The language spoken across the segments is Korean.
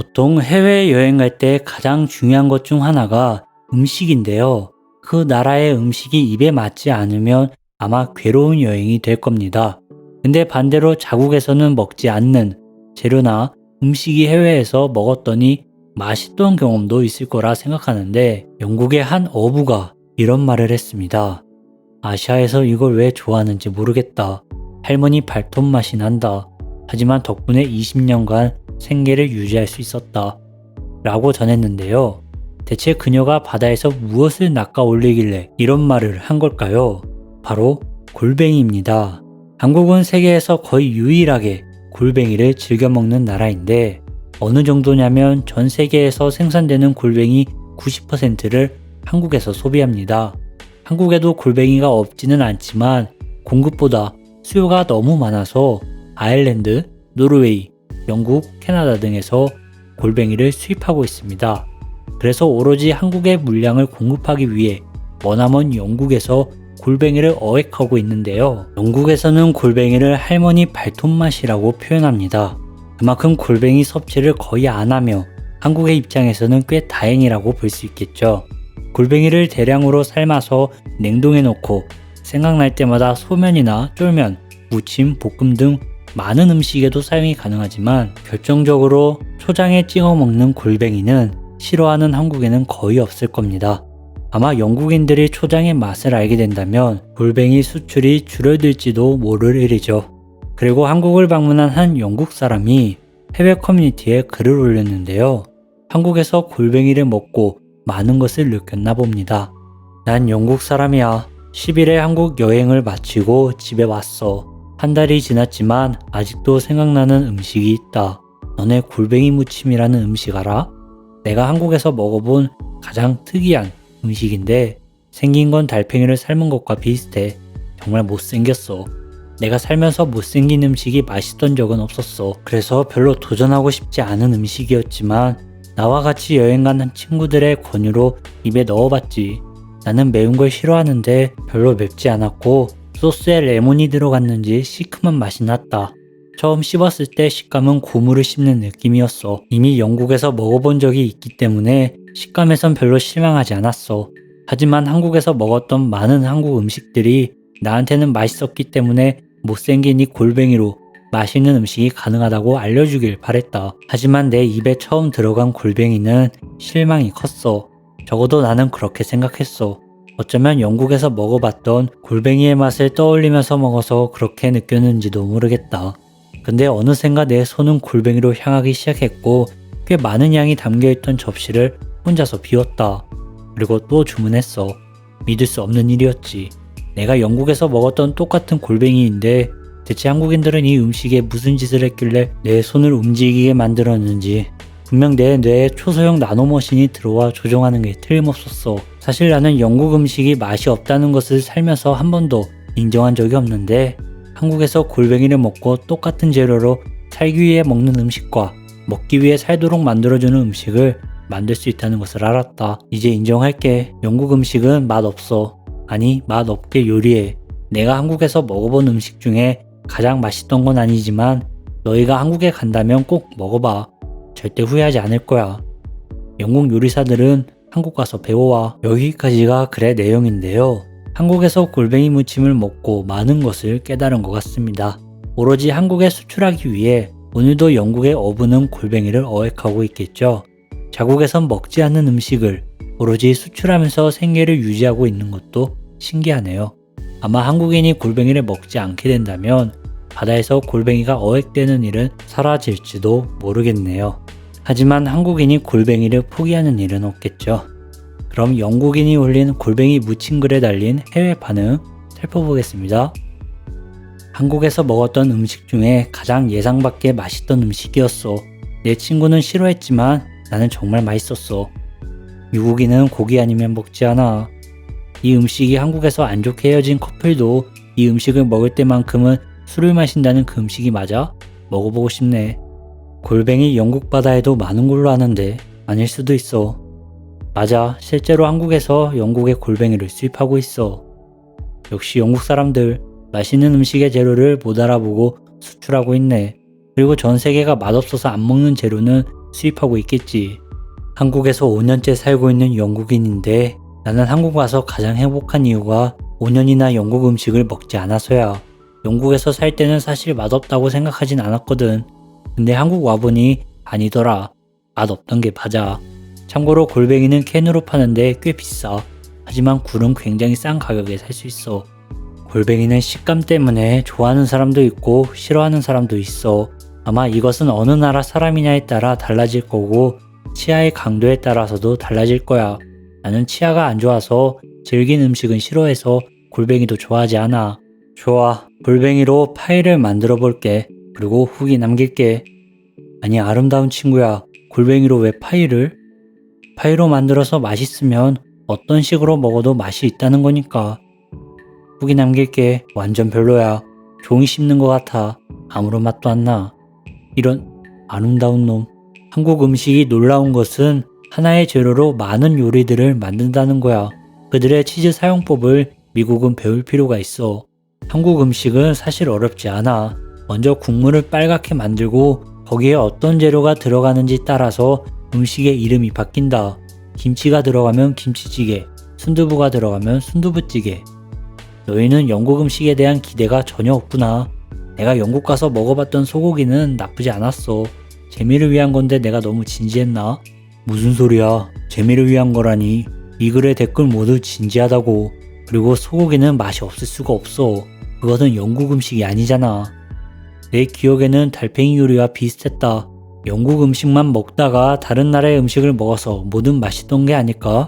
보통 해외여행 갈 때 가장 중요한 것 중 하나가 음식인데요. 그 나라의 음식이 입에 맞지 않으면 아마 괴로운 여행이 될 겁니다. 근데 반대로 자국에서는 먹지 않는 재료나 음식이 해외에서 먹었더니 맛있던 경험도 있을 거라 생각하는데 영국의 한 어부가 이런 말을 했습니다. 아시아에서 이걸 왜 좋아하는지 모르겠다. 할머니 발톱 맛이 난다. 하지만 덕분에 20년간 생계를 유지할 수 있었다. 라고 전했는데요. 대체 그녀가 바다에서 무엇을 낚아 올리길래 이런 말을 한 걸까요? 바로 골뱅이입니다. 한국은 세계에서 거의 유일하게 골뱅이를 즐겨 먹는 나라인데 어느 정도냐면 전 세계에서 생산되는 골뱅이 90%를 한국에서 소비합니다. 한국에도 골뱅이가 없지는 않지만 공급보다 수요가 너무 많아서 아일랜드, 노르웨이, 영국, 캐나다 등에서 골뱅이를 수입하고 있습니다. 그래서 오로지 한국의 물량을 공급하기 위해 머나먼 영국에서 골뱅이를 어획하고 있는데요. 영국에서는 골뱅이를 할머니 발톱맛이라고 표현합니다. 그만큼 골뱅이 섭취를 거의 안 하며 한국의 입장에서는 꽤 다행이라고 볼 수 있겠죠. 골뱅이를 대량으로 삶아서 냉동해 놓고 생각날 때마다 소면이나 쫄면, 무침, 볶음 등 많은 음식에도 사용이 가능하지만 결정적으로 초장에 찍어 먹는 골뱅이는 싫어하는 한국에는 거의 없을 겁니다. 아마 영국인들이 초장의 맛을 알게 된다면 골뱅이 수출이 줄어들지도 모를 일이죠. 그리고 한국을 방문한 한 영국 사람이 해외 커뮤니티에 글을 올렸는데요. 한국에서 골뱅이를 먹고 많은 것을 느꼈나 봅니다. 난 영국 사람이야. 10일에 한국 여행을 마치고 집에 왔어. 한 달이 지났지만 아직도 생각나는 음식이 있다. 너네 골뱅이 무침이라는 음식 알아? 내가 한국에서 먹어본 가장 특이한 음식인데 생긴 건 달팽이를 삶은 것과 비슷해. 정말 못생겼어. 내가 살면서 못생긴 음식이 맛있던 적은 없었어. 그래서 별로 도전하고 싶지 않은 음식이었지만 나와 같이 여행 간 친구들의 권유로 입에 넣어봤지. 나는 매운 걸 싫어하는데 별로 맵지 않았고 소스에 레몬이 들어갔는지 시큼한 맛이 났다. 처음 씹었을 때 식감은 고무를 씹는 느낌이었어. 이미 영국에서 먹어본 적이 있기 때문에 식감에선 별로 실망하지 않았어. 하지만 한국에서 먹었던 많은 한국 음식들이 나한테는 맛있었기 때문에 못생긴 이 골뱅이로 맛있는 음식이 가능하다고 알려주길 바랬다. 하지만 내 입에 처음 들어간 골뱅이는 실망이 컸어. 적어도 나는 그렇게 생각했어. 어쩌면 영국에서 먹어봤던 골뱅이의 맛을 떠올리면서 먹어서 그렇게 느꼈는지도 모르겠다. 근데 어느샌가 내 손은 골뱅이로 향하기 시작했고 꽤 많은 양이 담겨있던 접시를 혼자서 비웠다. 그리고 또 주문했어. 믿을 수 없는 일이었지. 내가 영국에서 먹었던 똑같은 골뱅이인데 대체 한국인들은 이 음식에 무슨 짓을 했길래 내 손을 움직이게 만들었는지 분명 내 뇌에 초소형 나노머신이 들어와 조종하는 게 틀림없었어. 사실 나는 영국 음식이 맛이 없다는 것을 살면서 한 번도 인정한 적이 없는데 한국에서 골뱅이를 먹고 똑같은 재료로 살기 위해 먹는 음식과 먹기 위해 살도록 만들어주는 음식을 만들 수 있다는 것을 알았다. 이제 인정할게. 영국 음식은 맛 없어. 아니, 맛 없게 요리해. 내가 한국에서 먹어본 음식 중에 가장 맛있던 건 아니지만 너희가 한국에 간다면 꼭 먹어봐. 절대 후회하지 않을 거야. 영국 요리사들은 한국 가서 배워와. 여기까지가 글의 내용인데요. 한국에서 골뱅이 무침을 먹고 많은 것을 깨달은 것 같습니다. 오로지 한국에 수출하기 위해 오늘도 영국의 어부는 골뱅이를 어획하고 있겠죠. 자국에선 먹지 않는 음식을 오로지 수출하면서 생계를 유지하고 있는 것도 신기하네요. 아마 한국인이 골뱅이를 먹지 않게 된다면 바다에서 골뱅이가 어획되는 일은 사라질지도 모르겠네요. 하지만 한국인이 골뱅이를 포기하는 일은 없겠죠. 그럼 영국인이 올린 골뱅이 무침 글에 달린 해외 반응 살펴보겠습니다. 한국에서 먹었던 음식 중에 가장 예상 밖의 맛있던 음식이었어. 내 친구는 싫어했지만 나는 정말 맛있었어. 미국인은 고기 아니면 먹지 않아. 이 음식이 한국에서 안 좋게 헤어진 커플도 이 음식을 먹을 때만큼은 술을 마신다는 그 음식이 맞아? 먹어보고 싶네. 골뱅이 영국 바다에도 많은 걸로 아는데 아닐 수도 있어. 맞아. 실제로 한국에서 영국의 골뱅이를 수입하고 있어. 역시 영국 사람들 맛있는 음식의 재료를 못 알아보고 수출하고 있네. 그리고 전 세계가 맛없어서 안 먹는 재료는 수입하고 있겠지. 한국에서 5년째 살고 있는 영국인인데 나는 한국 와서 가장 행복한 이유가 5년이나 영국 음식을 먹지 않아서야. 영국에서 살 때는 사실 맛없다고 생각하진 않았거든. 근데 한국 와보니 아니더라. 맛없던 게 맞아. 참고로 골뱅이는 캔으로 파는데 꽤 비싸. 하지만 굴은 굉장히 싼 가격에 살 수 있어. 골뱅이는 식감 때문에 좋아하는 사람도 있고 싫어하는 사람도 있어. 아마 이것은 어느 나라 사람이냐에 따라 달라질 거고 치아의 강도에 따라서도 달라질 거야. 나는 치아가 안 좋아서 질긴 음식은 싫어해서 골뱅이도 좋아하지 않아. 좋아. 골뱅이로 파이를 만들어 볼게. 그리고 후기 남길게. 아니, 아름다운 친구야. 골뱅이로 왜 파이를? 파이로 만들어서 맛있으면 어떤 식으로 먹어도 맛이 있다는 거니까. 후기 남길게. 완전 별로야. 종이 씹는 것 같아. 아무런 맛도 안 나. 이런 아름다운 놈. 한국 음식이 놀라운 것은 하나의 재료로 많은 요리들을 만든다는 거야. 그들의 치즈 사용법을 미국은 배울 필요가 있어. 한국 음식은 사실 어렵지 않아. 먼저 국물을 빨갛게 만들고 거기에 어떤 재료가 들어가는지 따라서 음식의 이름이 바뀐다. 김치가 들어가면 김치찌개, 순두부가 들어가면 순두부찌개. 너희는 영국 음식에 대한 기대가 전혀 없구나. 내가 영국 가서 먹어봤던 소고기는 나쁘지 않았어. 재미를 위한 건데 내가 너무 진지했나? 무슨 소리야. 재미를 위한 거라니. 이 글의 댓글 모두 진지하다고. 그리고 소고기는 맛이 없을 수가 없어. 그것은 영국 음식이 아니잖아. 내 기억에는 달팽이 요리와 비슷했다. 영국 음식만 먹다가 다른 나라의 음식을 먹어서 뭐든 맛있던 게 아닐까?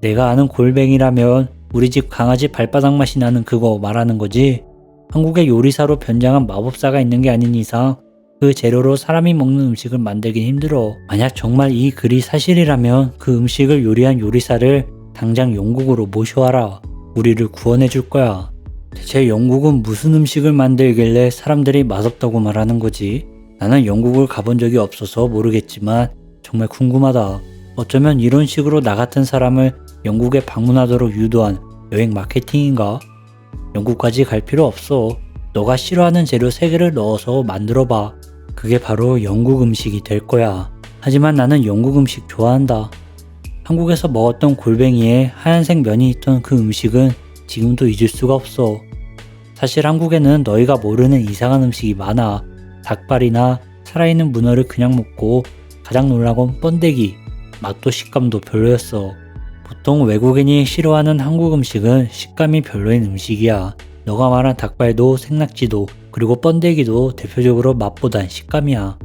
내가 아는 골뱅이라면 우리 집 강아지 발바닥 맛이 나는 그거 말하는 거지? 한국의 요리사로 변장한 마법사가 있는 게 아닌 이상 그 재료로 사람이 먹는 음식을 만들긴 힘들어. 만약 정말 이 글이 사실이라면 그 음식을 요리한 요리사를 당장 영국으로 모셔와라. 우리를 구원해 줄 거야. 대체 영국은 무슨 음식을 만들길래 사람들이 맛없다고 말하는 거지? 나는 영국을 가본 적이 없어서 모르겠지만 정말 궁금하다. 어쩌면 이런 식으로 나 같은 사람을 영국에 방문하도록 유도한 여행 마케팅인가? 영국까지 갈 필요 없어. 너가 싫어하는 재료 3개를 넣어서 만들어 봐. 그게 바로 영국 음식이 될 거야. 하지만 나는 영국 음식 좋아한다. 한국에서 먹었던 골뱅이에 하얀색 면이 있던 그 음식은 지금도 잊을 수가 없어. 사실 한국에는 너희가 모르는 이상한 음식이 많아. 닭발이나 살아있는 문어를 그냥 먹고 가장 놀란 건 번데기. 맛도 식감도 별로였어. 보통 외국인이 싫어하는 한국 음식은 식감이 별로인 음식이야. 너가 말한 닭발도 생낙지도 그리고 번데기도 대표적으로 맛보단 식감이야.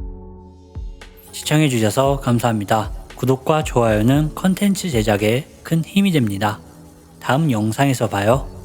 시청해주셔서 감사합니다. 구독과 좋아요는 컨텐츠 제작에 큰 힘이 됩니다. 다음 영상에서 봐요.